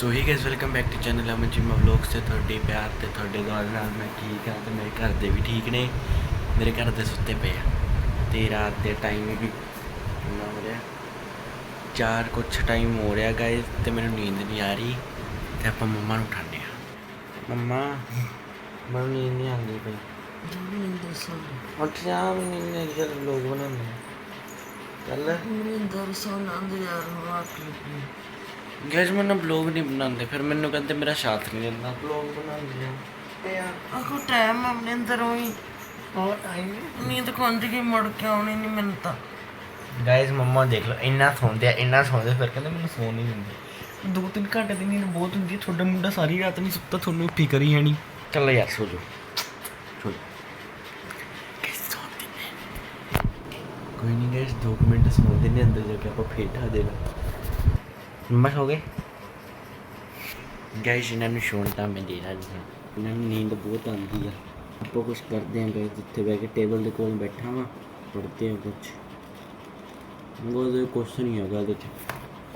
So hi guys welcome back to channel Aman ji vlogs ਤੇ ਤੁਹਾਡੇ ਪਿਆਰ ਤੇ ਤੁਹਾਡੇ ਦੁਆਰ ਨਾਲ ਮੈਂ ਠੀਕ ਹਾਂ ਤੇ ਮੇਰੇ ਘਰ ਦੇ ਵੀ ਠੀਕ ਨੇ। ਮੇਰੇ ਘਰ ਦੇ ਸੁੱਤੇ ਪਏ ਆ ਤੇ ਰਾਤ ਦੇ ਟਾਈਮ ਵੀ ਕਿੰਨਾ ਹੋ ਰਿਹਾ? ਚਾਰ ਕੁਛ ਟਾਈਮ ਹੋ ਰਿਹਾ ਗਾਇਸ ਤੇ ਮੈਨੂੰ ਨੀਂਦ ਨਹੀਂ ਆ ਰਹੀ ਤੇ ਆਪਾਂ ਮੰਮਾ ਨੂੰ ਉਠਾਉਂਦੇ ਆ ਮੰਮਾ ਮੈਨੂੰ ਨੀਂਦ ਨਹੀਂ ਆਉਂਦੀ ਪਈ। ਮਨਿੰਦਰ ਸੋਨ ਉੱਠ ਜਾ ਮੈਨੂੰ ਨੀਂਦ ਜਦ ਲੋਕ ਬਣਾਉਂਦੇ। ਚੱਲ। ਮਨਿੰਦਰ ਸੋਨ ਆਂਦੇ ਯਾਰ ਹੁਣ ਅੱਖ ਲੱਗੀ। ਗਾਇਸ ਮੈਨੂੰ ਬਲੌਗ ਨਹੀਂ ਬਣਾਉਂਦੇ ਫਿਰ ਮੈਨੂੰ ਕਹਿੰਦੇ ਮੇਰਾ ਸਾਥ ਨਹੀਂ ਦਿੰਦਾ। ਬਲੌਗ ਬਣਾਉਂਦੇ ਆ। ਤੇ ਆ ਆਖੋ ਟਾਈਮ ਆ ਮਨਿੰਦਰ ਹੋਈ। ਹੋਰ ਟਾਈਮ ਨੀਂਦ ਖੁੰਝ ਗਈ ਮੁੜ ਕੇ ਆਉਣੀ ਨਹੀਂ ਮੈਨੂੰ ਤਾਂ। ਗਾਇਸ ਮੰਮਾ ਦੇਖ ਲਓ ਇੰਨਾ ਸੌਂਦੇ ਆ ਇੰਨਾ ਸੌਂਦੇ ਫਿਰ ਕਹਿੰਦੇ ਮੈਨੂੰ ਸੌਣ ਨਹੀਂ ਦਿੰਦੇ। ਦੋ ਤਿੰਨ ਘੰਟੇ ਦੀ ਨੀਂਦ ਬਹੁਤ ਹੁੰਦੀ ਹੈ ਤੁਹਾਡਾ ਮੁੰਡਾ ਸਾਰੀ ਰਾਤ ਨਹੀਂ ਸੁੱਤਾ ਤੁਹਾਨੂੰ ਫਿਕਰ ਹੀ ਹੈ ਨਹੀਂ। ਚੱਲ ਯਾਰ ਸੋ ਨੇ ਕੋਈ ਨਹੀਂ ਗਾਇਸ 2 ਮਿੰਟ ਸੌਂਦੇ ਨੇ ਅੰਦਰ ਜਾ ਕੇ ਆਪਾਂ ਠਾ ਦੇਣਾ ਮੰਮਾ ਸੋ ਗਏ। ਗਾਇਸ ਇਹਨਾਂ ਨੂੰ ਸੌਣ ਤਾਂ ਮੈਂ ਦੇ ਰਹਾ ਇਹਨਾਂ ਨੂੰ ਨੀਂਦ ਬਹੁਤ ਆਉਂਦੀ ਆ। ਆਪਾਂ ਕੁਝ ਕਰਦੇ ਆਂ ਗਾਇਸ ਜਿੱਥੇ ਬਹਿ ਕੇ ਟੇਬਲ ਦੇ ਕੋਲ ਬੈਠਾ ਵਾਂ, ਪੜ੍ਹਦੇ ਆ ਕੁਝ ਉਹ ਕੁਛ ਨਹੀਂ ਹੈਗਾ ਇਹਦੇ ਚ।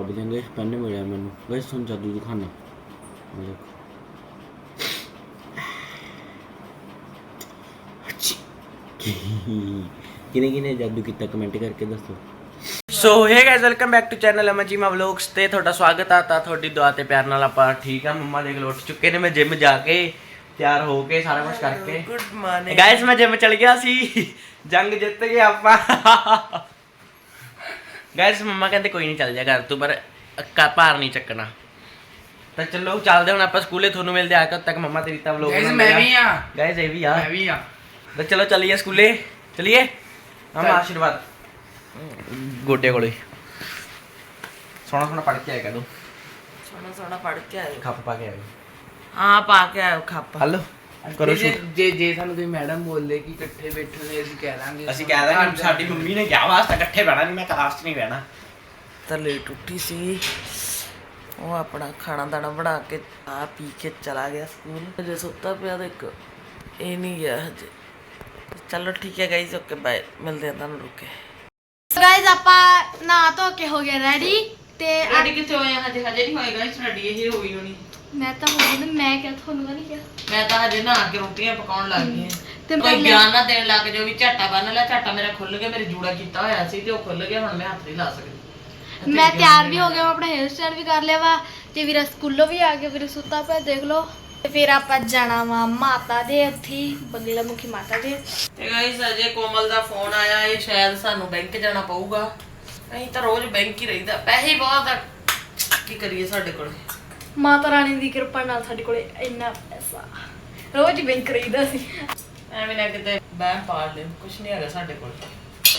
ਅਬ ਜਾਂਦੇ ਪੈਨ ਮਿਲਿਆ ਮੈਨੂੰ। ਗਾਇਸ ਤੁਹਾਨੂੰ ਜਾਦੂ ਦਿਖਾਣਾ ਦੇਖੋ। ਕਿਨੇ ਕਿਨੇ ਜਾਦੂ ਕੀਤਾ? ਕਮੈਂਟ ਕਰਕੇ ਦੱਸੋ। So hey guys welcome back to channel ਅਮਜੀਮਾ vlogs ਤੇ ਤੁਹਾਡਾ ਸਵਾਗਤ ਆ ਤਾਂ ਤੁਹਾਡੀ ਦੁਆ ਤੇ ਪਿਆਰ ਨਾਲ ਆਪਾਂ ਠੀਕ ਆ। ਮੰਮਾ ਲੋ ਉੱਠ ਚੁੱਕੇ ਨੇ ਮੈਂ ਜਿਮ ਜਾ ਕੇ ਤਿਆਰ ਹੋ ਕੇ ਸਾਰਾ ਕੁਝ ਕਰਕੇ। ਗੁੱਡ ਮਾਰਨਿੰਗ ਗਾਇਸ ਮੈਂ ਜਿਮ ਚਲ ਗਿਆ ਸੀ। ਜੰਗ ਜਿੱਤ ਗਏ ਆਪਾਂ। ਗਾਇਸ ਮੰਮਾ ਕਹਿੰਦੇ ਕੋਈ ਨਹੀਂ ਚੱਲ ਜਾ ਘਰ ਤੂੰ ਪਰ ਅੱਕਾ ਭਾਰ ਨਹੀਂ ਚੱਕਣਾ। ਤਾਂ ਚਲੋ ਚੱਲਦੇ ਹੁਣ ਆਪਾਂ ਸਕੂਲੇ ਤੁਹਾਨੂੰ ਮਿਲਦੇ ਆ ਕੇ ਤੱਕ ਮੰਮਾ ਤੇਰੀ ਤਾਂ ਵਲੋਗ Guys, ਮੈਂ ਵੀ ਆ। ਗਾਇਸ ਇਹ ਵੀ ਆ। ਮੈਂ ਵੀ ਆ। ਤਾਂ ਚਲੋ ਚੱਲੀਏ ਸਕੂਲੇ। ਚਲਿਏ? ਚੱਲ। ਆਸ਼ੀਰਵਾਦ। ਗੋਡੇ ਕੋਲੇ। ਸੋਹਣਾ ਸੋਹਣਾ ਪੜ ਕੇ ਆਏਗਾ ਤੂੰ ਸੋਣਾ ਸੋਣਾ ਪੜ ਕੇ ਆਇਓ। ਖੱਪ ਪਾ ਕੇ ਆਏਗਾ ਹਾਂ ਪਾ ਕੇ ਆਇਓ ਖੱਪ। ਹਲੋ ਕਰੋ ਜੇ ਸ਼ੁਰੂ ਜੇ ਜੇ ਸਾਨੂੰ ਕੋਈ ਮੈਡਮ ਬੋਲੇ ਕਿ ਇਕੱਠੇ ਬੈਠੋ ਨੇ ਅਸੀਂ ਕਹਿ ਦਾਂਗੇ। ਅਸੀਂ ਕਹਿ ਦਾਂਗੇ ਸਾਡੀ ਮੰਮੀ ਨੇ ਕਿਹਾ ਵਾਸਤਾ ਇਕੱਠੇ ਬਹਿਣਾ ਨਹੀਂ ਮੈਂ ਕਲਾਸ 'ਚ ਨਹੀਂ ਬਹਿਣਾ। ਤਾਂ ਲੇਟ ਉੱਠੀ ਸੀ। ਉਹ ਆਪਣਾ ਖਾਣਾ ਦਾਣਾ ਬਣਾ ਕੇ ਆ ਪੀ ਕੇ ਚਲਾ ਗਿਆ ਸਕੂਲ। ਜੇ ਸੁੱਤਾ ਪਿਆ ਤਾਂ ਇੱਕ ਇਹ ਨਹੀਂ ਗਿਆ ਹਜੇ। ਚਲੋ ਠੀਕ ਹੈ ਗਾਈਜ਼ ਓਕੇ ਬਾਏ ਮਿਲਦੇ ਆ ਤੁਹਾਨੂੰ ਰੁਕੇ ਗਾਇਜ਼ ਆਪਾਂ ਨਹਾ ਧੋ ਕੇ ਹੋ ਗਏ ਰੈਡੀ ਤੇ ਅੱਜ- ਰੈਡੀ ਕਿੱਥੇ ਹੋਏ ਆ? ਹਜੇ ਹਜੇ ਨਹੀਂ ਹੋਏਗਾ ਸਟੱਡੀ ਇਹ ਹੋਈ ਹੋਣੀ। ਮੈਂ ਤਾਂ ਹੋ ਗਈ ਨਾ ਮੈਂ ਕਿਹਾ ਤੁਹਾਨੂੰ ਤਾਂ ਨਹੀਂ ਕਿਹਾ ਮੈਂ ਤਾਂ ਹਜੇ ਨਹਾ ਕੇ ਰੋਟੀਆਂ ਪਕਾਉਣ ਲੱਗ ਗਈ ਹਾਂ। ਤੇ ਕੋਈ ਪਹਿਲੇ ਗਿਆਨ ਨਾ ਦੇਣ ਲੱਗ ਜਾਓ ਵੀ ਝਾਟਾ ਬੰਨ ਲੈ ਝਾਟਾ ਮੇਰਾ ਖੁੱਲ ਗਿਆ ਮੇਰੇ ਜੂੜਾ ਕੀਤਾ ਹੋਇਆ ਸੀ ਤੇ ਉਹ ਖੁੱਲ ਗਿਆ ਹੁਣ ਮੈਂ ਹੱਥ ਨਹੀਂ ਲਾ ਸਕਦੀ। ਮੈਂ ਤਿਆਰ ਵੀ ਹੋ ਗਿਆ ਮੈਂ ਆਪਣਾ ਹੇਅਰ ਸਟਾਈਲ ਵੀ ਕਰ ਲਿਆ ਵਾ ਤੇ ਵੀਰਾ ਸਕੂਲੋਂ ਵੀ ਆ ਗਿਆ ਵੀਰਾ ਸੁੱਤਾ ਪਿਆ ਦੇਖ ਲਓ। ਤੇ ਫਿਰ ਆਪਾਂ ਜਾਣਾ ਵਾ ਮਾਤਾ ਦੇ ਉੱਥੇ ਬੰਗਲਾ ਮੁਖੀ ਮਾਤਾ ਦੇ। ਤੇ ਗਾਇਸ ਅਜੇ ਕੋਮਲ ਦਾ ਫੋਨ ਆਇਆ ਇਹ ਸ਼ਾਇਦ ਸਾਨੂੰ ਬੈਂਕ ਜਾਣਾ ਪਊਗਾ। ਅਸੀਂ ਤਾਂ ਰੋਜ਼ ਬੈਂਕ ਹੀ ਰਹੀਦਾ। ਪੈਸੇ ਬਹੁਤ ਆ। ਕੀ ਕਰੀਏ ਸਾਡੇ ਕੋਲ? ਮਾਤਾ ਰਾਣੀ ਦੀ ਕਿਰਪਾ ਨਾਲ ਸਾਡੇ ਕੋਲੇ ਇੰਨਾ ਪੈਸਾ। ਰੋਜ਼ ਬੈਂਕ ਰਹੀਦਾ ਸੀ। ਐਵੇਂ ਨਾ ਕਿਤੇ ਬੈਂਕ ਪਾੜ ਲੈ ਕੁਛ ਨਹੀਂ ਹੈਗਾ ਸਾਡੇ ਕੋਲ।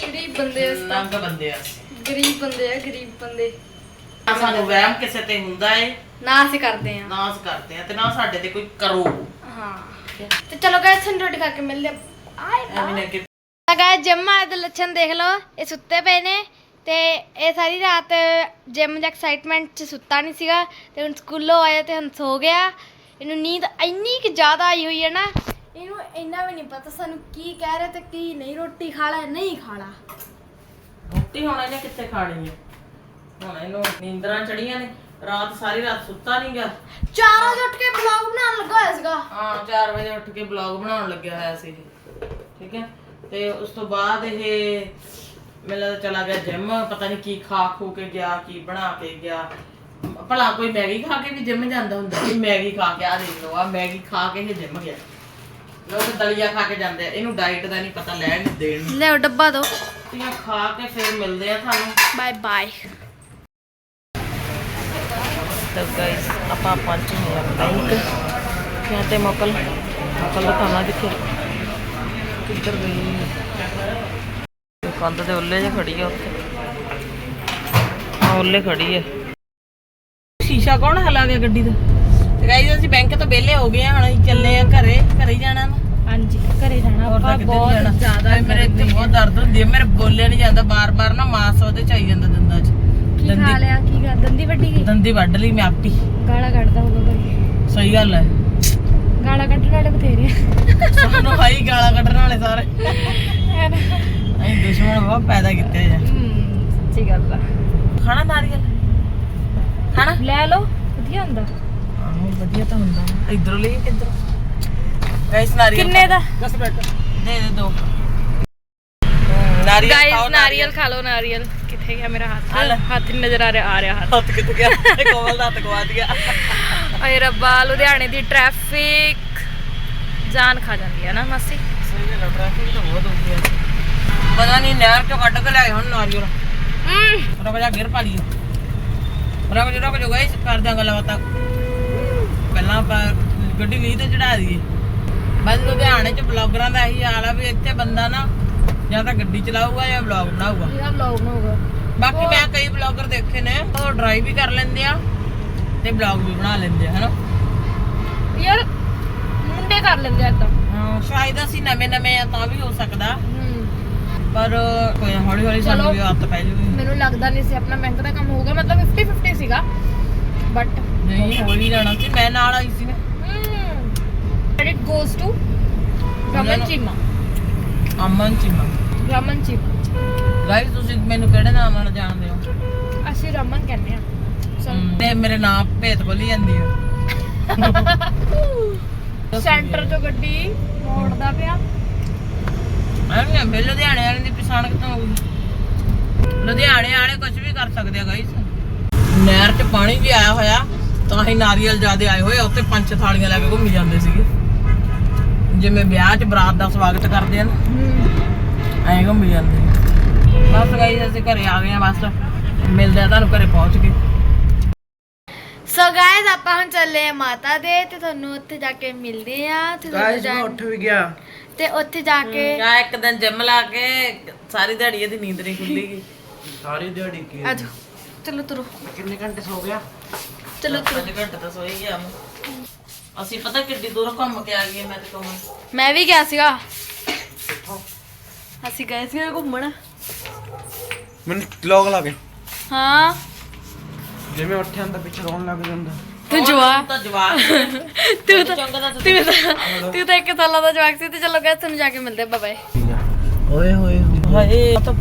ਗਰੀਬ ਬੰਦੇ ਅਸੀਂ ਤਾਂ ਨੰਗ ਬੰਦੇ ਆ ਅਸੀਂ। ਗਰੀਬ ਬੰਦੇ ਆ ਗਰੀਬ ਬੰਦੇ। ਨਾ ਸਾਨੂੰ ਵਹਿਮ ਕਿਸੇ ਤੇ ਹੁੰਦਾ ਏ। ਨਾ ਅਸੀਂ ਕਰਦੇ ਆ ਨਾ ਅਸੀਂ ਕਰਦੇ ਆ ਤੇ ਨਾ ਸਾਡੇ ਤੇ ਕੋਈ ਕਰੋ। ਹਾਂ। ਤੇ ਚਲੋ ਗਾਇਸ ਤੁਹਾਨੂੰ ਰੋਟੀ ਖਾ ਕੇ ਮਿਲਦੇ ਆ ਆਏ ਐਵੇਂ ਨਾ ਕਿ ਤਾਂ ਗਾਇਸ ਜਿਮ ਵਾਲੇ ਦੇ ਲੱਛਣ ਦੇਖ ਲਓ ਇਹ ਸੁੱਤੇ ਪਏ ਨੇ ਤੇ ਇਹ ਸਾਰੀ ਰਾਤ ਜਿਮ ਦੇ ਐਕਸਾਈਟਮੈਂਟ 'ਚ ਸੁੱਤਾ ਨਹੀਂ ਸੀਗਾ ਤੇ ਹੁਣ ਸਕੂਲੋਂ ਆਇਆ ਤੇ ਹੁਣ ਸੋ ਗਿਆ। ਇਹਨੂੰ ਨੀਂਦ ਇੰਨੀ ਕਿ ਜ਼ਿਆਦਾ ਆਈ ਹੋਈ ਹੈ ਨਾ ਇਹਨੂੰ ਇੰਨਾ ਵੀ ਨਹੀਂ ਪਤਾ ਸਾਨੂੰ ਕੀ ਕਹਿ ਰਹੇ ਤੇ ਕੀ ਨਹੀਂ ਰੋਟੀ ਖਾ ਲੈ ਨਹੀਂ ਖਾਣਾ। ਰੋਟੀ ਹੁਣ ਇਹਨੇ ਕਿੱਥੇ ਖਾਣੀ ਹੈ? ਹੁਣ ਇਹਨੂੰ ਨੀਂਦਰਾਂ ਚੜੀਆਂ ਨੇ ਰਾਤ ਸਾਰੀ ਰਾਤ ਸੁੱਤਾ ਨਹੀਂ ਗਿਆ 4 ਵਜੇ ਉੱਠ ਕੇ ਵਲੌਗ ਬਣਾਉਣ ਲੱਗਾ ਹੋਇਆ ਸੀਗਾ। ਹਾਂ 4 ਵਜੇ ਉੱਠ ਕੇ ਬਲੌਗ ਬਣਾਉਣ ਲੱਗਿਆ ਹੋਇਆ ਸੀ। ਠੀਕ ਹੈ? ਤੇ ਉਸ ਤੋਂ ਬਾਅਦ ਇਹ ਲੱਗਦਾ ਚਲਾ ਗਿਆ ਜਿਮ ਪਤਾ ਨਹੀਂ ਕੀ ਖਾ ਖੂ ਕੇ ਗਿਆ ਕੀ ਬਣਾ ਕੇ ਗਿਆ। ਭਲਾ ਕੋਈ ਮੈਗੀ ਖਾ ਕੇ ਵੀ ਜਿਮ ਜਾਂਦਾ ਹੁੰਦਾ ਇਹ ਮੈਗੀ ਖਾ ਕੇ ਆ ਦੇਖ ਲਓ ਆ ਮੈਗੀ ਖਾ ਕੇ ਇਹ ਜਿਮ ਗਿਆ। ਲੋਕ ਦਲੀਆ ਖਾ ਕੇ ਜਾਂਦੇ ਆ ਇਹਨੂੰ ਡਾਈਟ ਦਾ ਨਹੀਂ ਪਤਾ ਲੈਣ ਦੇਣ। ਲੈ ਡੱਬਾ ਦੋ। ਰੋਟੀਆਂ ਖਾ ਕੇ ਫਿਰ ਮਿਲਦੇ ਆ ਤੁਹਾਨੂੰ। ਬਾਏ ਬਾਏ ਤਾਂ ਗਾਇਸ ਆਪਾਂ ਪਹੁੰਚ ਗਏ ਹਾਂ ਬੈਂਕ ਕਿਹਾ ਤੇ ਮਕਲ ਮਕਲ ਦਾ ਖਾਣਾ ਕਿੱਥੇ? ਕਿੱਧਰ ਗਈ? ਇਹ ਕੰਧ ਦੇ ਉੱਲੇ ਜੇ ਖੜੀ ਆ ਉੱਥੇ। ਆ ਉੱਲੇ ਖੜੀ ਹੈ ਸ਼ੀਸ਼ਾ ਕੌਣ ਹਲਾ ਗਿਆ ਗੱਡੀ ਦਾ? ਤੇ ਗਾਇਸ ਅਸੀਂ ਬੈਂਕ ਤੋਂ ਵਿਹਲੇ ਹੋ ਗਏ ਆ ਹੁਣ ਅਸੀਂ ਚੱਲੇ ਆ ਘਰੇ। ਘਰੇ ਹੀ ਜਾਣਾ ਨਾ ਹਾਂਜੀ ਘਰੇ ਜਾਣਾ ਹੋਰ ਤਾਂ ਆਪਾਂ ਕਿਤੇ ਬਹੁਤ ਜਾਣਾ। ਜ਼ਿਆਦਾ ਮੇਰੇ ਇੱਥੇ ਬਹੁਤ ਦਰਦ ਹੁੰਦੀ ਹੈ ਮੇਰੇ ਬੋਲਿਆ ਨਹੀਂ ਜਾਂਦਾ ਬਾਰ-ਬਾਰ ਨਾ ਮਾਸ ਉਹਦੇ ਚ ਆਈ ਜਾਂਦਾ ਦੰਦਾਂ 'ਚ। ਕੀ ਖਾ ਲਿਆ ਕੀ ਕਰ ਦੰਦੀ ਵੱਡੀ ਗਈ? ਦੰਦੀ ਵੱਢ ਲਈ ਮੈਂ ਆਪੀ। ਗਾਲਾਂ ਕੱਢਦਾ ਹੋਊਗਾ ਕੋਈ। ਸਹੀ ਗੱਲ ਹੈ ਗਾਲਾਂ ਕੱਢਣ ਵਾਲੇ ਬਥੇਰੇ ਆ। ਸਾਨੂੰ ਹਾਈ ਗਾਲਾਂ ਕੱਢਣ ਵਾਲੇ ਸਾਰੇ। ਅਸੀਂ ਦੁਸ਼ਮਣ ਬਹੁਤ ਪੈਦਾ ਕੀਤੇ ਆ। ਹਮ ਸੱਚੀ ਗੱਲ ਆ। ਖਾਣਾ ਨਾਰੀਅਲ? ਖਾਣਾ? ਲੈ ਲਓ ਵਧੀਆ ਹੁੰਦਾ। ਆਹੋ ਵਧੀਆ ਤਾਂ ਹੁੰਦਾ। ਇਧਰੋਂ ਲਈ ਕਿੱਧਰ? ਗਾਇਸ ਨਾਰੀਅਲ ਕਿੰਨੇ ਦਾ? ਦੇ ਦੇ ਦੋ। ਨਾਰੀਅਲ ਗਾਇਸ ਨਾਰੀਅਲ ਖਾ ਲਓ ਨਾਰੀਅਲ। ਕਿੱਥੇ ਗਿਆ ਮੇਰਾ ਹੱਥ? ਹੱਥ ਨਹੀਂ ਨਜ਼ਰ ਆ ਰਿਹਾ ਆ ਰਿਹਾ ਹੱਥ। ਹੱਥ ਕਿੱਥੇ ਗਿਆ? ਕੋਮਲ ਦਾ ਹੱਥ ਗਵਾ ਦਿਆ। ਓਏ ਰੱਬਾ ਲੁਧਿਆਣੇ ਦੀ ਟ੍ਰੈਫਿਕ ਜਾਨ ਖਾ ਜਾਂਦੀ ਹੈ ਨਾ ਮਾਸੀ। ਸਹੀ ਗੱਲ ਟ੍ਰੈਫਿਕ ਤਾਂ ਬਹੁਤ ਹੋ ਗਿਆ ਪਤਾ ਨਹੀਂ ਨਹਿਰ ਚੋਂ ਕੱਢ ਕੇ ਲਿਆਏ ਹੁਣ ਨਾਰੀਅਲ ਹਮ ਰੁਕ ਜਾ ਗਿਰ ਪਾ ਲਈ ਰੁਕ ਜਾ ਰੁਕ ਜਾ ਗਾਇਸ ਕਰਦੇ ਗੱਲਾਂ ਬਾਤਾਂ। ਪਹਿਲਾਂ ਆਪਾਂ ਗੱਡੀ ਲੀਹ ਤੇ ਚੜਾ ਦਈਏ। ਬਸ ਲੁਧਿਆਣੇ ਚ ਬਲੌਗਰਾਂ ਦਾ ਇਹੀ ਹਾਲ ਆ ਵੀ ਇੱਥੇ ਬੰਦਾ ਨਾ ਜਾਂ ਤਾਂ ਗੱਡੀ ਚਲਾਊਗਾ ਜਾਂ ਬਲੌਗ ਬਣਾਊਗਾ। ਇਹਦਾ ਵਲੌਗ ਹੋਗਾ ਬਾਕੀ ਮੈਂ ਕਈ ਬਲੌਗਰ ਦੇਖੇ ਨੇ ਉਹ ਡਰਾਈਵ ਵੀ ਕਰ ਲੈਂਦੇ ਆ ਤੇ ਬਲੌਗ ਵੀ ਬਣਾ ਲੈਂਦੇ ਆ ਹਨਾ? ਯਾਰ ਮੁੰਡੇ ਕਰ ਲੈਂਦੇ ਆ ਤਾਂ ਹਾਂ ਸ਼ਾਇਦ ਅਸੀਂ ਨਵੇਂ ਨਵੇਂ ਆ ਤਾਂ ਵੀ ਹੋ ਸਕਦਾ। ਪਰ ਕੋਈ ਹੌਲੀ ਹੌਲੀ ਸਾਨੂੰ। ਵੀ ਆਦਤ ਪੈ ਜੂਗੀ। ਮੈਨੂੰ ਲੱਗਦਾ ਨਹੀਂ ਸੀ ਆਪਣਾ ਮਿਹਨਤ ਦਾ ਕੰਮ ਹੋਊਗਾ ਮਤਲਬ 50 50 ਸੀਗਾ। ਬਟ ਨਹੀਂ ਹੋ ਹੀ ਜਾਣਾ ਸੀ ਮੈਂ ਨਾਲ ਆਈ ਸੀ ਨਾ। Credit goes to Raman Cheema Aman Cheema Raman Cheema guys ਤੁਸੀਂ ਮੈਨੂੰ ਕਿਹੜੇ ਨਾਮ ਨਾਲ ਜਾਣਦੇ ਹੋ? ਅਸੀਂ ਰਮਨ ਕਹਿੰਦੇ ਆ ਹਮ, ਤੇ ਮੇਰੇ ਨਾਮ ਭੇਤ ਬੋਲੀ ਜਾਂਦੀ ਹੈ ਸੈਂਟਰ ਤੋਂ ਗੱਡੀ ਮੋੜਦਾ ਪਿਆ। ਮੈਂ ਵੀ ਅੰਬੇ ਲੁਧਿਆਣੇ ਵਾਲੇ ਦੀ ਪਛਾਣ ਕਿੱਥੋਂ ਹੋ ਗਈ ਲੁਧਿਆਣੇ ਵਾਲੇ ਕੁਝ ਵੀ ਕਰ ਸਕਦੇ ਆ ਗਾਇਸ। ਨਹਿਰ 'ਚ ਪਾਣੀ ਵੀ ਆਇਆ ਹੋਇਆ ਤਾਂ ਹੀ ਨਾਰੀਅਲ ਜਿਆਦੇ ਆਏ ਹੋਏ ਆ, ਉੱਥੇ ਪੰਜ ਛੇ ਥਾਲੀਆਂ ਲੈ ਕੇ ਘੁੰਮੀ ਜਾਂਦੇ ਸੀਗੇ। ਜਿਵੇਂ ਵਿਆਹ 'ਚ ਬਰਾਤ ਦਾ ਸਵਾਗਤ ਕਰਦੇ ਆ ਨਾ। ਐਂ ਘੁੰਮੀ ਜਾਂਦੇ। ਬਸ ਗਾਇਸ ਅਸੀਂ ਘਰੇ ਆ ਗਏ ਆ ਬਸ ਮਿਲਦੇ ਆ ਤੁਹਾਨੂੰ ਘਰੇ ਪਹੁੰਚ ਕੇ। ਸੋ ਗਾਇਜ਼ ਆਪਾਂ ਹੁਣ ਚੱਲੇ ਆ ਮਾਤਾ ਦੇ ਤੇ ਤੁਹਾਨੂੰ ਉੱਥੇ ਜਾ ਕੇ ਮਿਲਦੇ ਆ ਤੇ ਤੁਹਾਨੂੰ ਜਾ- ਵੀ ਗਿਆ। ਤੇ ਉੱਥੇ ਜਾ ਕੇ ਆ ਇੱਕ ਦਿਨ ਜਿਮ ਲਾ ਕੇ ਸਾਰੀ ਦਿਹਾੜੀ ਇਹਦੀ ਨੀਂਦ ਨਹੀਂ ਖੁੱਲੇਗੀ ਸਾਰੀ ਦਿਹਾੜੀ ਕੀ ਆਜੋ ਚਲੋ ਤੁਰੋ। ਕਿੰਨੇ ਘੰਟੇ ਸੋ ਗਿਆ? ਚਲੋ ਤੁਰੋ। 5 ਘੰਟੇ ਤਾਂ ਸੋਈ ਗਿਆ ਮੈਂ। ਅਸੀਂ ਪਤਾ ਕਿੱਡੀ ਦੂਰ ਘੁੰਮ ਕੇ ਆ ਗਏ ਮੈਂ ਤੇ ਕੋਮਲ। ਮੈਂ ਵੀ ਗਿਆ ਸੀਗਾ। ਅਸੀਂ ਗਏ ਸੀ ਘੁੰਮਣ। ਮੈਨੂੰ ਲੋਗ ਲਾ ਕੇ। ਹਾਂ। ਜਿਵੇਂ ਉੱਠਿਆ ਹੁੰਦਾ ਪਿੱਛੇ ਰੋਣ ਲੱਗ ਜਾਂਦਾ। ਤੂੰ ਜਵਾ ਤਾਂ ਜਵਾਬ ਤੂੰ ਤਾਂ ਚੰਗਾ ਤਾਂ ਤੂੰ ਤਾਂ ਇੱਕ ਸਾਲਾਂ ਦਾ ਜਵਾਕ ਸੀ ਤੇ ਚਲੋ ਗਾਇਸ ਤੁਹਾਨੂੰ ਜਾ ਕੇ ਮਿਲਦੇ ਬਾਏ ਬਾਏ ਓਏ ਹੋਏ ਹਾਏ। ਤਾਂ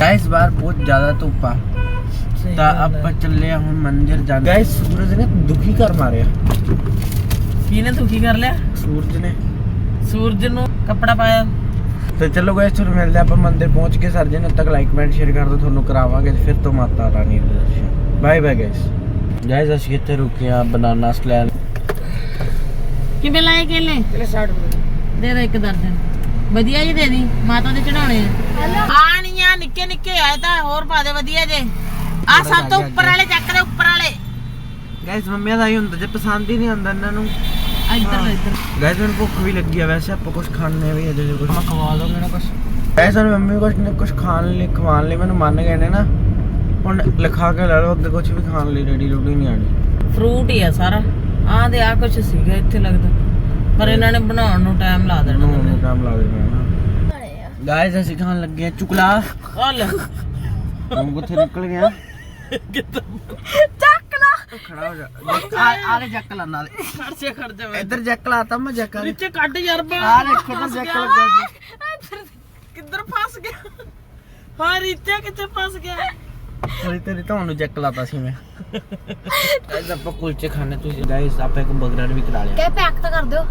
ਗਾਇਸ ਬਾਹਰ ਬਹੁਤ ਜ਼ਿਆਦਾ ਧੁੱਪ ਆ। ਤਾਂ ਆਪਾਂ ਚੱਲੇ ਆ ਹੁਣ ਮੰਦਿਰ ਜਾਣ। ਗਾਇਸ ਸੂਰਜ ਨੇ ਦੁਖੀ ਕਰ ਮਾਰਿਆ। ਕਿਹਨੇ ਦੁਖੀ ਕਰ ਲਿਆ? ਸੂਰਜ ਨੇ। ਸੂਰਜ ਨੂੰ ਕੱਪੜਾ ਪਾਇਆ। ਤੇ ਚਲੋ ਗਾਇਸ ਤੁਹਾਨੂੰ ਮਿਲਦੇ ਆਪਾਂ ਮੰਦਿਰ ਪਹੁੰਚ ਕੇ। ਸਰਜੇ ਨੇ ਤੱਕ ਲਾਈਕ ਕਮੈਂਟ ਸ਼ੇਅਰ ਕਰ ਦੋ ਤੁਹਾਨੂੰ ਕਰਾਵਾਂਗੇ ਫਿਰ ਤੋਂ ਮਾਤਾ ਰਾਣੀ ਦੇ ਦਰਸ਼ਨ। ਬਾਏ ਬਾਏ ਗਾਇਸ ਗਾਇਸ ਅਸੀਂ ਇੱਥੇ ਰੁਕੇ ਆ ਬਨਾਨਾ ਸਲੈਨ ਕਿਵੇਂ ਲਾਏ ਕੇਲੇ? ਕਿਲੇ 60 ਦੇ ਦੇ ਇੱਕ ਦਰਜਨ। ਵਧੀਆ ਜੀ ਦੇ ਦੀ ਮਾਤਾ ਦੇ ਚੜਾਉਣੇ ਆ। ਆਣੀਆਂ ਨਿੱਕੇ ਨਿੱਕੇ ਆਏ ਤਾਂ ਹੋਰ ਪਾ ਦੇ ਵਧੀਆ ਜੇ। ਆ ਸਭ ਤੋਂ ਉੱਪਰ ਵਾਲੇ ਚੱਕ ਦੇ ਉੱਪਰ ਵਾਲੇ। ਗਾਇਸ ਮੰਮੀ ਦਾ ਹੀ ਹੁੰਦਾ ਜੇ ਪਸੰਦ ਹੀ ਨਹੀਂ ਆਉਂਦਾ ਇਹਨਾਂ ਨੂੰ। ਇੱਧਰ ਇੱਧਰ। ਗਾਇਸ ਮੈਨੂੰ ਭੁੱਖ ਵੀ ਲੱਗੀ ਆ ਵੈਸੇ ਆਪਾਂ ਕੁਝ ਖਾਣੇ ਵੀ ਅਜੇ ਕੁਝ ਮੈਂ ਖਵਾ ਦੋਗੇ ਨਾ ਕੁਝ ਗਾਇਸ ਹੁਣ ਮੰਮੀ ਕੁਝ ਨਾ ਕੁਝ ਖਾਣ ਲਈ ਖਵਾਉਣ ਲਈ ਮੈਨੂੰ ਮੰਨ ਗਏ ਨੇ ਨਾ ਹੁਣ ਲਿਖਾ ਕੇ ਲੈ ਲਓ ਅੱਗੇ ਕੁਝ ਵੀ ਖਾਣ ਲਈ ਰੈਡੀ ਰੂਡੀ ਨਹੀਂ ਆਣੀ ਫਰੂਟ ਹੀ ਆ ਸਾਰਾ। ਆਹ ਦੇ ਆ ਕੁਝ ਸੀਗਾ ਇੱਥੇ ਲੱਗਦਾ। ਪਰ ਇਹਨਾਂ ਨੇ ਬਣਾਉਣ ਨੂੰ ਟਾਈਮ ਲਾ ਦੇਣਾ ਨੂੰ ਟਾਈਮ ਲਾ ਦੇਣਾ ਨਾ। ਗਾਇਸ ਅਸੀਂ ਖਾਣ ਲੱਗੇ ਆ ਚੁਕਲਾ। ਆ ਲੈ ਹੁਣ ਕਿੱਥੇ ਨਿਕਲ ਗਿਆ? ਲਾ ਖੜਾ ਹੋ ਜਾ। ਆ ਆਲੇ ਜੱਕ ਲਾ ਨਾਲ। ਖਰਚੇ ਖਰਚੇ ਮੈਂ। ਇੱਧਰ ਜੱਕ ਲਾਤਾ ਮੈਂ ਜੱਕ ਨੀਚੇ ਕੱਢ ਯਾਰ ਬਾ ਆ ਦੇਖੋ ਤਾਂ ਜੱਕ ਲੱਗਾ ਜੀ ਕਿੱਧਰ ਫਸ ਗਿਆ? ਹਾਂ ਰੀਚਾ ਕਿੱਥੇ ਫਸ ਗਿਆ? ਤੇਰੀ ਤੇਰੀ ਤੁਹਾਨੂੰ ਜੱਕ ਲਾਤਾ ਸੀ ਮੈਂ। ਗਾਇਸ ਆਪਾਂ ਕੁਲਚੇ ਖਾਣੇ ਤੁਸੀਂ ਗਾਇਸ ਆਪਾਂ ਇੱਕ 버ਗਰ ਵੀ ਕਰਾ ਲਿਆ। ਕਹਿ ਪੈਕ ਤਾਂ ਕਰ ਦਿਓ।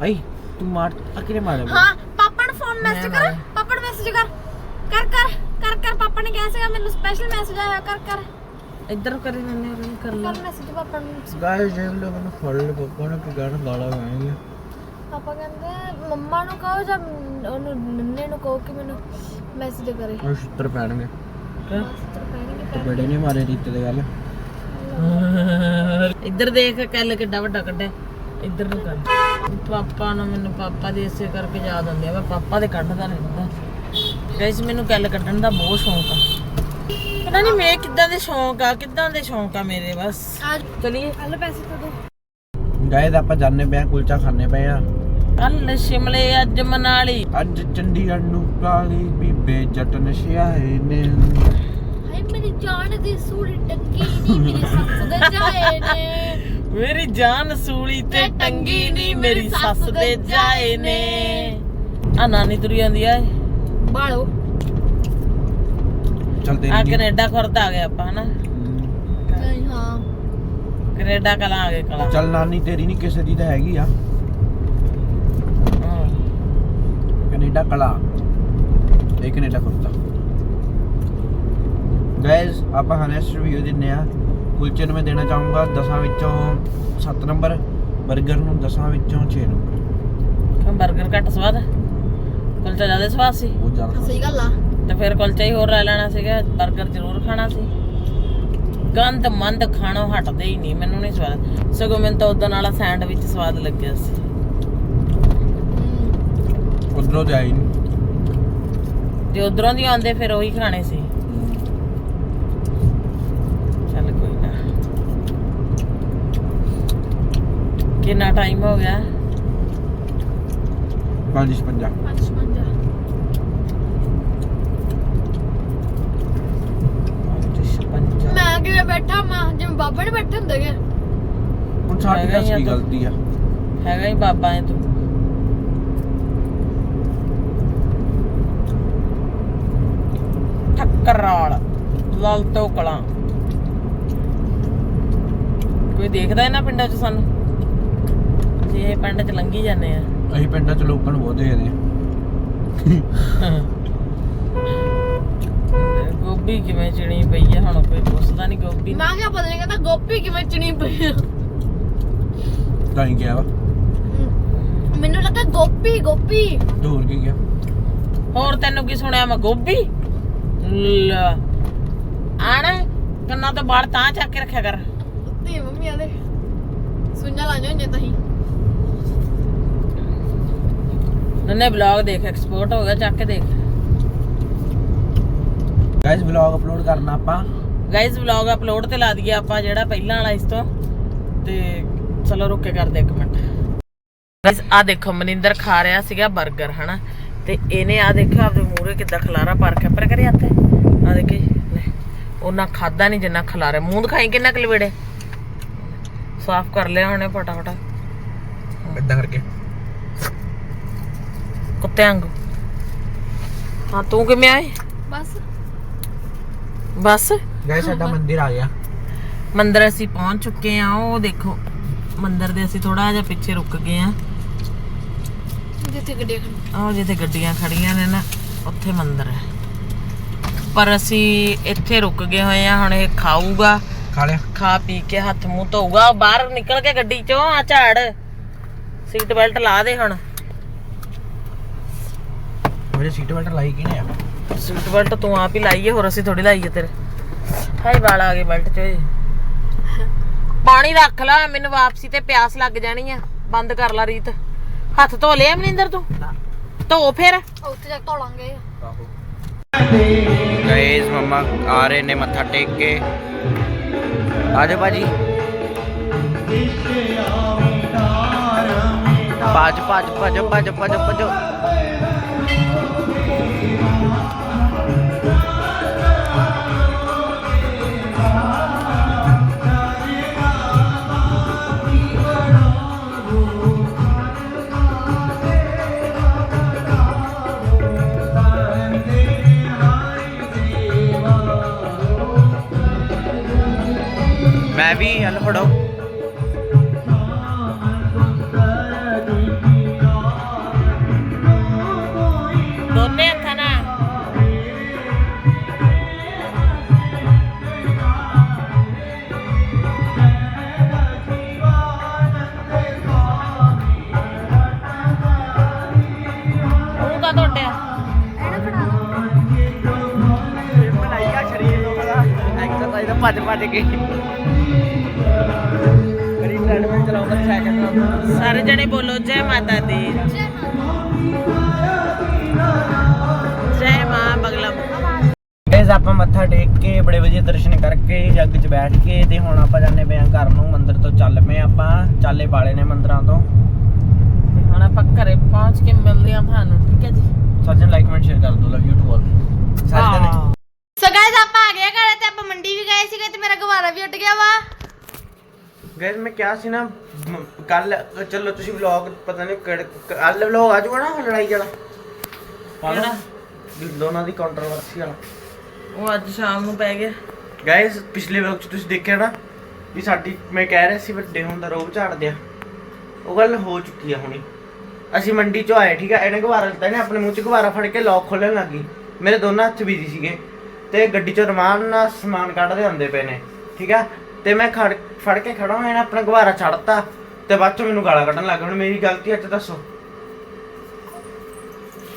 ਭਾਈ ਤੂੰ ਮਾਰ ਅਕਿਰੇ ਮਾਰ ਹਾਂ ਪਾਪਾ ਨੂੰ ਫੋਨ ਮੈਸੇਜ ਕਰ ਪਾਪਾ ਨੂੰ ਮੈਸੇਜ ਕਰ। ਕਰ ਕਰ ਕਰ ਕਰ ਪਾਪਾ ਨੇ ਕਿਹਾ ਸੀਗਾ ਮੈਨੂੰ ਸਪੈਸ਼ਲ ਮੈਸੇਜ ਆਇਆ ਕਰ ਕਰ। ਇੱਧਰ ਕਰੀ ਨੰਨੇ ਉਹਨੂੰ ਕਰ ਲੈ ਕਰ ਮੈਸੇਜ ਪਾਪਾ ਨੂੰ ਗਾਇਸ ਦੇਖ ਲਓ ਮੈਨੂੰ ਫੜ ਲੈ ਪਾਪਾ ਨੇ ਕਿ ਗਾਣਾ ਗਾਲਾ ਗਾਏਗਾ ਪਾਪਾ ਕਹਿੰਦੇ ਮੰਮਾ ਨੂੰ ਕਹੋ ਜਾਂ ਉਹਨੂੰ ਨੰਨੇ ਨੂੰ ਕਹੋ ਕਿ ਮੈਨੂੰ ਮੈਸੇਜ ਕਰੇ। ਉਹ ਛਿੱਤਰ ਪੈਣਗੇ। ਤੇ ਬੜੇ ਨਹੀਂ ਮਾਰੇ ਰੀਤੇ ਦੇ ਗੱਲ। ਇੱਧਰ ਦੇਖ ਕੱਲ ਕਿੱਡਾ ਵੱਡਾ ਕੱਢਿਆ। ਇੱਧਰ ਨੂੰ ਕਰ। ਪਾਪਾ ਨੂੰ ਮੈਨੂੰ ਪਾਪਾ ਦੇ ਇਸੇ ਕਰਕੇ ਯਾਦ ਆਉਂਦੀ ਆ ਮੈਂ ਪਾਪਾ ਦੇ ਕੱਢਦਾ ਰਹਿੰਦਾ ਗਾਇਸ ਮੈਨੂੰ ਕੱਲ ਕੱਢਣ ਦਾ ਬਹੁਤ ਸ਼ੌਂਕ ਆ। ਪਤਾ ਨਹੀਂ ਮੈਂ ਕਿੱਦਾਂ ਦੇ ਸ਼ੌਂਕ ਆ ਕਿੱਦਾਂ ਦੇ ਸ਼ੌਂਕ ਆ ਮੇਰੇ ਬਸ। ਅੱਜ ਚਲਿਏ। ਕੱਲ ਪੈਸੇ ਤਾਂ ਦੋ। ਗਾਇਸ ਆਪਾਂ ਜਾਣੇ ਪਏ ਆ ਕੁਲਚਾ ਖਾਣੇ ਪਏ ਆ। ਕੱਲ ਸ਼ਿਮਲੇ ਅੱਜ ਮਨਾਲੀ। ਅੱਜ ਚੰਡੀਗੜ੍ਹ ਨੂੰ ਕਾਲੀ ਬੀਬੇ ਜੱਟ ਨਸ਼ਿਆਏ ਨੇ ਹਾਏ ਮੇਰੀ ਜਾਨ ਦੀ ਸੂੜੀ ਟੰਗੀ ਨਹੀਂ ਮੇਰੇ ਸੱਸ ਦੇ ਜਾਏ ਨੇ। ਮੇਰੀ ਜਾਨ ਸੂਲੀ ਤੇ ਟੰਗੀ ਨਹੀਂ ਮੇਰੀ ਸੱਸ ਦੇ ਜਾਏ ਨੇ। ਆ ਨਾਨੀ ਤੁਰੀ ਜਾਂਦੀ ਆ। ਬਾਲੋ। ਚਲ ਆ ਕੈਨੇਡਾ ਖੁਰਦ ਆ ਗਏ ਆਪਾਂ ਹਨਾ? ਨਹੀਂ ਹਾਂ। ਕੈਨੇਡਾ ਕਲਾਂ ਆ ਗਏ ਕਲਾਂ। ਚੱਲ ਨਾਨੀ ਤੇਰੀ ਨਹੀਂ ਕਿਸੇ ਦੀ ਤਾਂ ਹੈਗੀ ਆ। ਹਾਂ। ਕੈਨੇਡਾ ਕਲਾ। ਇਹ ਕੈਨੇਡਾ ਕੁੱਤਾ ਗਾਇਜ਼ ਆਪਾਂ ਹਨੈਸਟ ਰਿਵਿਊ ਦਿੰਨੇ ਆ। ਕੁਲਚੇ ਨੂੰ ਮੈਂ ਦੇਣਾ ਚਾਹੂੰਗਾ 10 ਵਿੱਚੋਂ 7 ਨੰਬਰ 버ਗਰ ਨੂੰ 10 ਵਿੱਚੋਂ 6 ਨੰਬਰ ਕਿਉਂ 버ਗਰ ਘੱਟ ਸਵਾਦ? ਕੁਲਚਾ ਜ਼ਿਆਦਾ ਸਵਾਦ ਸੀ। ਬਹੁਤ ਜ਼ਿਆਦਾ ਸਹੀ ਗੱਲ ਆ। ਤੇ ਫਿਰ ਕੁਲਚਾ ਹੀ ਹੋਰ ਲੈ ਲੈਣਾ ਸੀਗਾ 버ਗਰ ਜ਼ਰੂਰ ਖਾਣਾ ਸੀ। ਗੰਦ ਮੰਦ ਖਾਣੋਂ ਹਟਦੇ ਹੀ ਨਹੀਂ ਮੈਨੂੰ ਨਹੀਂ ਸਵਾਦ। ਸਗੋਂ ਮੈਨੂੰ ਤਾਂ ਉਦੋਂ ਵਾਲਾ ਸੈਂਡਵਿਚ ਸਵਾਦ ਲੱਗਿਆ ਸੀ। ਉਧਰੋਂ ਜਾਈ ਜੇ ਉਧਰੋਂ ਦੀ ਆਉਂਦੇ ਫਿਰ ਉਹੀ ਖਾਣੇ ਸੀ। ਚੱਲ ਕੋਈ ਨਾ। ਕਿੰਨਾ ਟਾਈਮ ਹੋ ਗਿਆ? 5:50 5:50 ਕਿਵੇਂ ਬੈਠਾ ਮਾਂ ਜਿਵੇਂ ਬਾਬਾ ਨੇ ਬੈਠੇ ਹੁੰਦੇ ਗੇ। ਹੁਣ ਸਾਡੀ ਹੈਗਾ ਹੀ ਦੱਸ ਆ ਕੀ ਤੂੰ। ਗਲਤੀ ਆ। ਹੈਗਾ ਹੀ ਬਾਬਾ ਹੈ ਤੂੰ। ਠੱਕਰਾਲ ਲਾਲ ਤੋਂ ਕਲਾਂ। ਕੋਈ ਦੇਖਦਾ ਇਹਨਾਂ ਪਿੰਡਾਂ 'ਚ ਸਾਨੂੰ? ਜੇ ਇਹ ਪਿੰਡ 'ਚ ਲੰਘੀ ਜਾਂਦੇ ਆ। ਅਸੀਂ ਪਿੰਡਾਂ 'ਚ ਲੋਕਾਂ ਨੂੰ ਬਹੁਤ ਦੇਖਦੇ ਆ। ਗੋਭੀ ਕਿਵੇਂ ਚਿਣੀ ਪਈ ਆ? ਹੁਣ ਕੋਈ ਪੁੱਛਦਾ ਨਹੀਂ ਗੋਭੀ। ਮੈਂ ਕਿਹਾ ਪਤਾ ਨਹੀਂ ਕਹਿੰਦਾ ਗੋਪੀ ਕਿਵੇਂ ਚਣੀ ਪਈ ਆ? ਤਾਂ ਹੀ ਗਿਆ ਵਾ। ਮੈਨੂੰ ਲੱਗਾ ਗੋਪੀ ਗੋਪੀ ਦੂਰ ਕੀ ਗਿਆ ਹੋਰ ਤੈਨੂੰ ਕੀ ਸੁਣਿਆ ਮੈਂ ਗੋਭੀ? ਲੈ। ਆਣਾ ਕੰਨਾਂ ਤੋਂ ਬਾਹਰ ਤਾਂ ਚੱਕ ਕੇ ਰੱਖਿਆ ਕਰ। ਤੇ ਮੰਮੀ ਆਦੇ ਸੁਣਨਾ ਲਾño ਹੁੰਨੇ ਤਹੀਂ ਨੰਨੇ ਬਲੌਗ ਦੇਖ ਐਕਸਪੋਰਟ ਹੋ ਗਿਆ ਚੱਕ ਕੇ ਦੇਖ। ਗਾਇਜ਼ ਵਲੌਗ ਅਪਲੋਡ ਕਰਨਾ ਆਪਾਂ। ਗਾਇਜ਼ ਵਲੌਗ ਅਪਲੋਡ ਤੇ ਲਾ ਦਈਏ ਆਪਾਂ ਜਿਹੜਾ ਪਹਿਲਾਂ ਵਾਲਾ ਇਸ ਤੋਂ। ਤੇ ਚਲੋ ਰੁਕ ਕੇ ਕਰਦੇ ਇੱਕ ਮਿੰਟ। ਗਾਇਜ਼ ਆ ਦੇਖੋ ਮਨਿੰਦਰ ਖਾ ਰਿਹਾ ਸੀਗਾ 버ਗਰ ਹਨਾ? ਤੇ ਇਹਨੇ ਆ ਦੇਖਿਆ ਆਪਣੇ ਮੂਹਰੇ ਕਿੱਦਾਂ ਖਲਾਰਾ ਪਾਰ ਕੇ ਪਰ ਕਰੇ ਹੱਥ। ਆ ਦੇਖੀ ਲੈ ਉਹਨਾਂ ਖਾਦਾ ਨਹੀਂ ਜਿੰਨਾ ਖਲਾਰਾ। ਮੂੰਹ ਦਿਖਾਈ ਕਿੰਨਾ ਕਲਵੇੜੇ ਸਾਫ਼ ਕਰ ਲਿਆ ਉਹਨੇ ਫਟਾਫਟ। ਇਦਾਂ ਕਰਕੇ? ਕੁੱਤੇ ਵਾਂਗੂ। ਹਾਂ ਤੂੰ ਕਿਵੇਂ ਆਏ? ਬਸ। ਬਸ। ਗਾਇਜ਼ ਸਾਡਾ ਮੰਦਿਰ ਆ ਗਿਆ। ਮੰਦਿਰ ਅਸੀਂ ਪਹੁੰਚ ਚੁੱਕੇ ਆ ਉਹ ਦੇਖੋ। ਮੰਦਿਰ ਦੇ ਅਸੀਂ ਥੋੜਾ ਜਿਹਾ ਪਿੱਛੇ ਰੁਕ ਗਏ ਆ ਜਿੱਥੇ ਗੱਡੀਆਂ ਖੜੀਆਂ ਉਹ ਜਿੱਥੇ ਗੱਡੀਆਂ ਖੜੀਆਂ ਨੇ ਨਾ ਉੱਥੇ ਮੰਦਿਰ ਹੈ। ਪਰ ਅਸੀਂ ਇੱਥੇ ਰੁਕ ਗਏ ਹੋਏ ਆ ਹੁਣ ਇਹ ਖਾਊਗਾ। ਖਾ ਲਿਆ। ਖਾ ਪੀ ਕੇ ਹੱਥ ਮੂੰਹ ਧੋਊਗਾ। ਉਹ ਬਾਹਰ ਨਿਕਲ ਕੇ ਗੱਡੀ ਚੋਂ ਆ ਝਾੜ। ਸੀਟ ਬੈਲਟ ਲਾ ਦੇ ਹੁਣ। ਮੇਰੇ ਸੀਟ ਬੈਲਟ ਲਾਈ ਕਿਨੇ ਆ? ਸੀਟ ਬੈਲਟ ਤੂੰ ਆਪ ਹੀ ਲਾਈਏ ਹੋਰ ਅਸੀਂ ਥੋੜੀ ਲਾਈਏ ਤੇਰੇ। ਹਾਈ ਵਾਲ ਆ ਗਏ ਬੈਲਟ 'ਚ ਓਏ। ਪਾਣੀ ਰੱਖ ਲੈ ਮੈਨੂੰ ਵਾਪਸੀ ਤੇ ਪਿਆਸ ਲੱਗ ਜਾਣੀ ਆ। ਬੰਦ ਕਰ ਲੈ ਰੀਤ। ਹੱਥ ਧੋ ਲਿਆ ਮਨਿੰਦਰ ਤੂੰ? ਧੋ ਫਿਰ। ਉੱਥੇ ਜਾ ਕੇ ਧੋਲਾਂਗੇ ਗਾਇਜ਼ ਮਮਾ ਆ ਰਹੇ ਨੇ ਮੱਥਾ ਟੇਕ ਕੇ। ਆਜੋ ਬਾਜੀ ਭੱਜ। ਭੱਜ ਭੱਜ ਭੱਜ ਭੱਜ ਭੱਜ। ਮੈਂ ਵੀ ਹਲ ਫੜੋ ਭੱਜ ਭੱਜ ਕੇ। ਮੇਰੀ ਟ੍ਰੈਡਮਿਲ ਚਲਾਉਂਦਾ ਸਾਈਕਲ ਸਾਰੇ ਜਣੇ ਬੋਲੋ ਜੈ ਮਾਤਾ ਦੀ। ਜੈ ਮਾਂ ਬਗਲਾ ਗਾਇਜ਼ ਆਪਾਂ ਮੱਥਾ ਟੇਕ ਕੇ ਬੜੇ ਵਧੀਆ ਦਰਸ਼ਨ ਕਰਕੇ ਜੱਗ 'ਚ ਬੈਠ ਕੇ ਤੇ ਹੁਣ ਆਪਾਂ ਜਾਂਦੇ ਪਏ ਆ ਘਰ ਨੂੰ ਮੰਦਿਰ ਤੋਂ ਚੱਲ ਪਏ ਆਪਾਂ ਚਾਲੇ ਵਾਲੇ ਨੇ ਮੰਦਿਰਾਂ ਤੋਂ। ਹੁਣ ਆਪਾਂ ਘਰੇ ਪਹੁੰਚ ਕੇ ਮਿਲਦੇ ਹਾਂ ਤੁਹਾਨੂੰ ਠੀਕ ਹੈ ਜੀ? ਸੱਜਣ ਲਾਈਕ ਕਮੈਂਟ ਸ਼ੇਅਰ ਕਰ ਦਿਓ ਲਵ ਯੂ ਟੂ ਆਲ ਸਾਰੇ ਜਣੇ ਹਾਂ। ਸੋ ਗਾਇਸ ਆਪਾਂ ਆ ਗਏ ਘਰੇ ਤੇ ਆਪਾਂ ਮੰਡੀ ਵੀ ਗਏ ਉੱਡ ਗਿਆ ਵਾ। ਗਾਇਜ਼ ਮੈਂ ਕਿਹਾ ਸੀ ਨਾ ਕੱਲ ਚਲੋ ਤੁਸੀਂ ਵਲੌਗ ਪਤਾ ਨਹੀਂ ਕੱਲ ਵਲੌਗ ਆ ਜਾਊਗਾ ਨਾ ਲੜਾਈ ਵਾਲਾ। ਕਿਹੜਾ? ਦੋਨਾਂ ਦੀ ਕੰਟਰੋਵਰਸੀ ਵਾਲਾ। ਉਹ ਅੱਜ ਸ਼ਾਮ ਨੂੰ ਪੈ ਗਿਆ। ਗਾਇਜ਼ ਪਿਛਲੇ ਵਲੌਗ 'ਚ ਤੁਸੀਂ ਦੇਖਿਆ ਨਾ ਵੀ ਸਾਡੀ ਮੈਂ ਕਹਿ ਰਿਹਾ ਸੀ ਵੱਡੇ ਹੋਣ ਦਾ ਰੋਬ ਝਾੜਦੇ ਆ। ਉਹ ਗੱਲ ਹੋ ਚੁੱਕੀ ਆ ਹੁਣੀ। ਅਸੀਂ ਮੰਡੀ ਚੋਂ ਆਏ ਠੀਕ ਆ? ਇਹਨੇ ਗੁਬਾਰਾ ਲਿੱਤਾ ਇਹਨੇ ਆਪਣੇ ਮੂੰਹ 'ਚ ਗੁਬਾਰਾ ਫੜ ਕੇ ਲੌਕ ਖੋਲਣ ਲੱਗੀ। ਮੇਰੇ ਦੋਨਾਂ ਹੱਥ ਬੀਜੀ ਸੀਗੇ। ਤੇ ਗੱਡੀ 'ਚੋਂ ਰਮਾਨ ਨਾਲ ਸਮਾਨ ਕੱਢਦੇ ਹੁੰਦੇ ਪਏ ਨੇ। ਠੀਕ ਆ? ਤੇ ਮੈਂ ਖੜ ਫੜ ਕੇ ਖੜਾ ਹੋਇਆ ਇਹਨੇ ਆਪਣਾ ਗੁਬਾਰਾ ਛੱਡਤਾ। ਤੇ ਬਾਅਦ 'ਚ ਮੈਨੂੰ ਗਾਲਾਂ ਕੱਢਣ ਲੱਗ ਹੁਣ ਮੇਰੀ ਗਲਤੀ ਅੱਜ ਦੱਸੋ।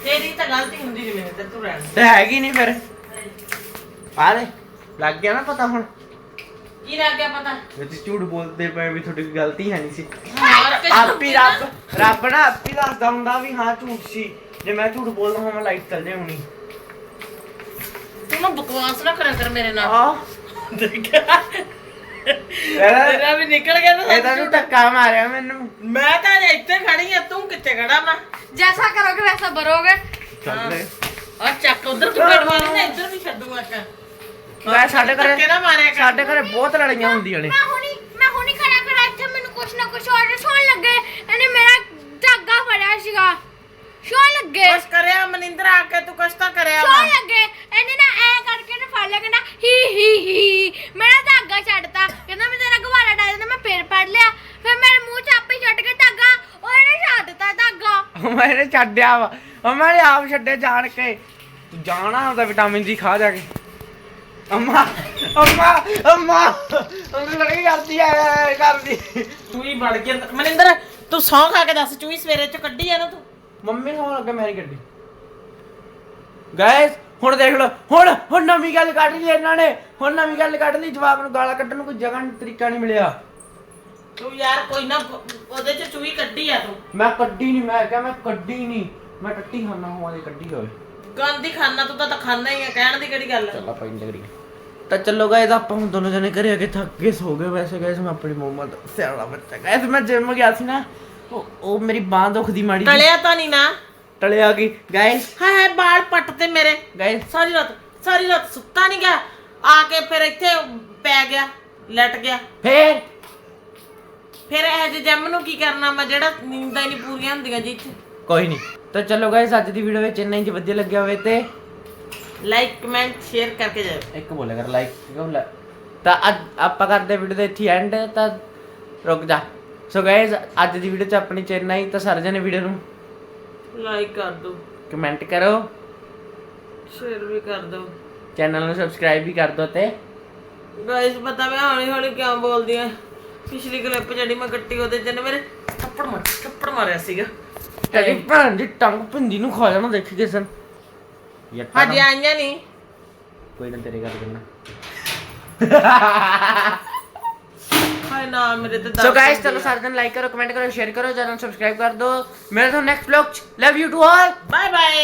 ਤੇਰੀ ਤਾਂ ਗਲਤੀ ਹੁੰਦੀ ਨਹੀਂ ਮੈਨੂੰ ਤੇ ਤੂੰ ਰਹਿਣ ਦੇ। ਤੇ ਹੈਗੀ ਨਹੀਂ ਫਿਰ। ਆ ਲੈ ਲੱਗ ਗਿਆ ਨਾ ਪਤਾ ਹੁਣ? ਕੀ ਲੱਗ ਗਿਆ ਪਤਾ? ਵੀ ਤੁਸੀਂ ਝੂਠ ਬੋਲਦੇ ਪਏ ਵੀ ਤੁਹਾਡੀ ਕੋਈ ਗਲਤੀ ਹੈ ਨਹੀਂ ਸੀ। ਮਾਰ ਕੇ ਆਪੀ ਰੱਬ ਰੱਬ ਨਾ ਆਪੀ ਦੱਸਦਾ ਹੁੰਦਾ ਵੀ ਹਾਂ ਝੂਠ ਸੀ। ਜੇ ਮੈਂ ਝੂਠ ਬੋਲਦਾ ਹਾਂ ਮੈਂ ਲਾਈਟ ਚੱਲ ਜੇ ਹੁਣੀ। ਤੂੰ ਨਾ ਬਕਵਾਸ ਨਾ ਕਰਿਆ ਕਰ ਮੇਰੇ ਨਾਲ। ਆ ਦੇਖਿਆ ਤੇਰਾ ਵੀ ਨਿਕਲ ਗਿਆ ਨਾ ਇਹਦਾ ਨੂੰ ਧੱਕਾ ਮਾਰਿਆ ਮੈਨੂੰ। ਮੈਂ ਤਾਂ ਅਜੇ ਇੱਥੇ ਖੜੀ ਆ ਤੂੰ ਕਿੱਥੇ ਖੜਾ ਮੈਂ ਜੈਸਾ ਕਰੋਗੇ ਵੈਸਾ ਬਰੋਗੇ। ਚੱਲ ਲੈ ਆ ਚੱਕ ਉਧਰ ਤੂੰ ਬੈਠ ਮਾਰੀ ਨਾ ਇੱਧਰ ਵੀ ਛੱਡੂਗਾ ਚੱਕ। ਮੈਂ ਸਾਡੇ ਘਰੇ ਨਾ ਮਾਰਿਆ ਕਰ। ਸਾਡੇ ਘਰੇ ਬਹੁਤ ਲੜਾਈਆਂ ਹੁੰਦੀਆਂ ਨੇ। ਮੈਂ ਹੁਣੀ ਮੈਂ ਹੁਣੀ ਖੜਾ ਖੜਾ ਇੱਥੇ ਮੈਨੂੰ ਕੁਛ ਨਾ ਕੁਛ ਆਰਡਰ ਸੌਣ ਲੱਗੇ। ਇਹਨੇ ਮੇਰਾ ਧਾਗਾ ਫੜਿਆ ਸੀਗਾ। ਸੌਣ ਲੱਗੇ? ਕੁਛ ਕਰਿਆ ਮਨਿੰਦਰ ਆ ਕੇ ਤੂੰ ਕੁਛ ਤਾਂ ਕਰਿਆ ਵਾ। ਸੌਣ ਲੱਗੇ? ਇਹਨੇ ਨਾ ਐ ਕਰਕੇ ਨੇ ਫੜ ਲਿਆ ਕਹਿੰਦਾ ਹੀ ਹੀ ਹੀ ਮੇਰਾ ਧਾਗਾ ਛੱਡਤਾ। ਕਹਿੰਦਾ ਮੈਂ ਤੇਰਾ ਗੁਬਾਰਾ ਡਾਲ ਦਿੰਦਾ ਮੈਂ ਫੇਰ ਫੜ ਲਿਆ। ਫਿਰ ਮੇਰੇ ਮੂੰਹ ਚ ਆਪੇ ਛੱਡ ਕੇ ਧਾਗਾ ਉਹ ਇਹਨੇ ਛੱਡ ਦਿੱਤਾ ਧਾਗਾ। ਮੈਨੇ ਛੱਡਿਆ ਵਾ। ਮੈਨੇ ਆਪ ਛੱਡੇ ਜਾਣ ਕੇ। ਤੂੰ ਜਾਣਾ ਹੁੰਦਾ ਵਿਟਾਮਿਨ ਜੀ ਖਾ ਜਾ ਕੇ। ਅੰਮਾ ਅੰਮਾ ਅੰਮਾ ਉਹਨੂੰ ਲੜਾਈ ਕਰਦੀ ਐ ਕਰਦੀ। ਚੂਈ ਵੜ ਗਿਆ। ਅੰਦਰ। ਮਨਿੰਦਰ ਤੂੰ ਸੌਂ ਖਾ ਕੇ ਦੱਸ ਚੂਈ ਸਵੇਰੇ ਚ ਕੱਢੀ ਆ ਨਾ ਤੂੰ? ਮੰਮੀ ਨੂੰ ਲੱਗਾ ਮੇਰੀ ਗੱਡੀ। ਗਾਇਸ ਹੁਣ ਦੇਖ ਲਓ ਹੁਣ ਹੁਣ ਨਵੀਂ ਗੱਲ ਕੱਢ ਲਈ ਇਹਨਾਂ ਨੇ। ਹੁਣ ਨਵੀਂ ਗੱਲ ਕੱਢ ਲਈ ਜਵਾਬ ਨੂੰ ਗਾਲਾਂ ਕੱਢਣ ਨੂੰ ਕੋਈ ਜਗ੍ਹਾ ਤਰੀਕਾ ਨਹੀਂ ਮਿਲਿਆ। ਤੂੰ ਯਾਰ ਕੋਈ ਨਾ ਉਹਦੇ ਚ ਚੂਈ ਕੱਢੀ ਆ ਤੂੰ। ਮੈਂ ਕੱਢੀ ਨਹੀਂ ਮੈਂ ਕਿਹਾ ਮੈਂ ਕੱਢੀ ਨਹੀਂ ਮੈਂ ਟੱਟੀ ਖਾਣਾ ਹੋਵਾਂ ਦੀ ਕੱਢੀ ਹੋਵੇ। ਗੰਦੀ ਖਾਨਾ ਤੂੰ ਤਾਂ ਤਾਂ ਖਾਣਾ ਹੀ ਆ ਕਹਿਣ ਦੀ ਕਿਹੜੀ ਗੱਲ ਆ? ਚੱਲ ਆਪਾਂ ਇੰਜ ਕਰੀਏ। ਤਾਂ ਚੱਲੋ ਗਾਇਸ ਆਪਾਂ ਹੁਣ ਦੋਨੋਂ ਜਣੇ ਘਰੇ ਆ ਕੇ ਥੱਕ ਕੇ ਸੋ ਗਏ ਵੈਸੇ। ਗਾਇਸ ਮੈਂ ਆਪਣੀ ਮੰਮਾ ਦਾ ਸਿਆਣਾ ਬੱਚਾ। ਗਾਇਸ ਮੈਂ ਜਿਮ ਗਿਆ ਸੀ ਨਾ ਉਹ ਉਹ ਮੇਰੀ ਬਾਹ ਦੁਖਦੀ ਮਾੜੀ ਜਿਹੀ। ਟਲਿਆ ਤਾਂ ਨਹੀਂ ਨਾ। ਟਲਿਆ ਗਈ ਗਾਇਸ ਹਾਏ ਹਾਏ ਬਾਲ ਪੱਟ ਤੇ ਮੇਰੇ। ਗਾਇਸ ਸਾਰੀ ਰਾਤ ਸਾਰੀ ਰਾਤ ਸੁੱਤਾ ਨਹੀਂ ਗਿਆ। ਆ ਕੇ ਫਿਰ ਇੱਥੇ ਪੈ ਗਿਆ ਲਟ ਗਿਆ। ਫੇਰ? ਫਿਰ ਇਹ ਜੇ ਜੰਮ ਨੂੰ ਕੀ ਕਰਨਾ ਮੈਂ ਜਿਹੜਾ ਨੀਂਦਾਂ ਹੀ ਨਹੀਂ ਪੂਰੀਆਂ ਹੁੰਦੀਆਂ ਜੀ ਕੋਈ ਨਹੀਂ ਤਾਂ ਚਲੋ ਗਾਇਸ ਅੱਜ ਦੀ ਵੀਡੀਓ ਵਿੱਚ ਇੰਨਾ ਹੀ ਜੇ ਵਧੀਆ ਲੱਗਿਆ ਹੋਵੇ ਤੇ ਲਾਈਕ ਕਮੈਂਟ ਸ਼ੇਅਰ ਕਰਕੇ ਜਾਓ ਇੱਕ ਬੋਲੇ ਕਰ ਲਾਈਕ ਕਿਉਂ ਲੈ ਤਾਂ ਅੱਜ ਆਪਾਂ ਕਰਦੇ ਵੀਡੀਓ ਦੇ ਇੱਥੇ ਐਂਡ ਤਾਂ ਰੁਕ ਜਾ। ਸੋ ਗਾਇਸ ਅੱਜ ਦੀ ਵੀਡੀਓ ਚ ਆਪਣੀ ਚੈਨਲ ਹੀ ਤਾਂ ਸਾਰੇ ਜਣੇ ਵੀਡੀਓ ਨੂੰ ਲਾਈਕ ਕਰ ਦਿਓ ਕਮੈਂਟ ਕਰੋ। ਸ਼ੇਅਰ ਵੀ ਕਰ ਦਿਓ ਚੈਨਲ ਨੂੰ ਸਬਸਕ੍ਰਾਈਬ ਵੀ ਕਰ ਦਿਓ ਤੇ। ਗਾਇਸ ਪਤਾ ਮੈਂ ਹੌਲੀ ਹੌਲੀ ਕਿਉਂ ਬੋਲਦੀ ਆ? ਪਿਛਲੀ ਕਲਿੱਪ ਜਿਹੜੀ ਮੈਂ ਕੱਟੀ ਉਹਦੇ ਜਨ ਮੇਰੇ ਥੱਪੜ ਮਾਰ ਥੱਪੜ ਮਾਰਿਆ ਸੀਗਾ। ਤੇਰੀ ਭੈਣ ਦੀ ਟੰਗ ਪਿੰਦੀ ਨੂੰ ਖਾ ਜਾਣਾ ਦੇਖੀ ਕਿਸਨ ਯੱਟਾ ਹਜੇ ਆਈਆਂ ਨਹੀਂ। ਕੋਈ ਨਾ ਤੇਰੇ ਗੱਲ ਕਰਨਾ। ਹਾਏ ਨਾ ਮੇਰੇ ਤੇ ਸੋ ਗਾਇਸ ਚਲੋ। ਸਾਰੇ ਜਣ ਲਾਈਕ ਕਰੋ ਕਮੈਂਟ ਕਰੋ ਸ਼ੇਅਰ ਕਰੋ ਚੈਨਲ ਸਬਸਕ੍ਰਾਈਬ ਕਰ ਦਿਓ। ਮੇਰੇ ਤੋਂ ਨੈਕਸਟ ਵਲੌਗ ਚ love you to all bye bye